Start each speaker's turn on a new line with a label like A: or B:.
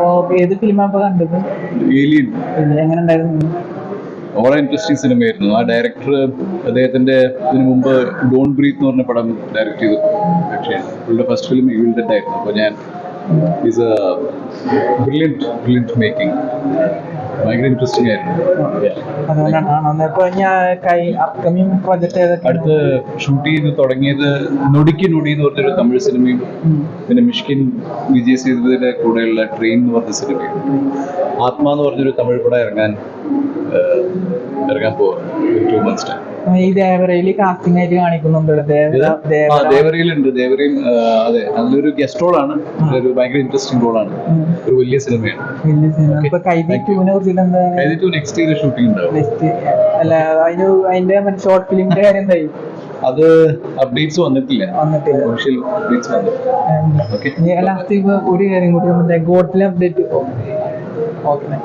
A: അപ്പോ ഏത് ഫിലിമാ ഇപ്പൊ കണ്ടത്?
B: ഏലിയൻ
A: എങ്ങനെ ഉണ്ടായിരുന്നു?
B: വളരെ ഇൻട്രസ്റ്റിംഗ് സിനിമയായിരുന്നു ആ ഡയറക്ടർ അദ്ദേഹത്തിന്റെ ഇതിനു മുമ്പ് ഡോൺ ബ്രീത്ത് എന്ന് പറഞ്ഞ പടം ഡയറക്ട് ചെയ്തു. പക്ഷേ പുള്ളിയുടെ ഫസ്റ്റ് ഫിലിം യുവിൽ ഡെഡ് ആയിരുന്നു. അപ്പോൾ ഞാൻ is a brilliant brilliant making ഭയങ്കര ഇൻട്രസ്റ്റിംഗ് ആയിരുന്നു. അടുത്ത് ഷൂട്ട് ചെയ്ത് തുടങ്ങിയത് നൊടിക്ക് നൊടി എന്ന് പറഞ്ഞൊരു തമിഴ് സിനിമയും. പിന്നെ മിഷ്കിൻ വിജയ് സേതുവിന്റെ കൂടെയുള്ള ട്രെയിൻ എന്ന് പറഞ്ഞ സിനിമയും. ആത്മ എന്ന് പറഞ്ഞൊരു തമിഴ് പടം ഇറങ്ങാൻ ഇറങ്ങാൻ പോവാ.
A: ഈ ദേവരയിൽ കാസ്റ്റിംഗ് ആയിട്ട് കാണിക്കുന്നുണ്ട് ദേവര.
B: ദേവരയിലുണ്ട്. ദേവരയും അതെ അതിലൊരു ഗസ്റ്റ് ആണ്. ഒരു ഭയങ്കര ഇൻട്രസ്റ്റിംഗ് റോൾ
A: ആണ്.
B: ഒരു വലിയ സിനിമയാണ്.
A: കൈതി
B: നെക്സ്റ്റ് ഇയർ ഷൂട്ടിംഗ് ഉണ്ടാവും.
A: അല്ല അതിന് അതിന്റെ ഷോർട്ട് ഫിലിമിന്റെ കാര്യം എന്തായി?
B: അത് അപ്ഡേറ്റ്സ് വന്നിട്ടില്ല.
A: വന്നിട്ടില്ല.
B: ഒഫീഷ്യൽ അപ്ഡേറ്റ്സ് വന്നിട്ടില്ല ഓക്കെ
A: ലാസ്റ്റ് ഒരു കാര്യം കൂടി ഗോട്ടിലെ അപ്ഡേറ്റ് ഓക്കെ.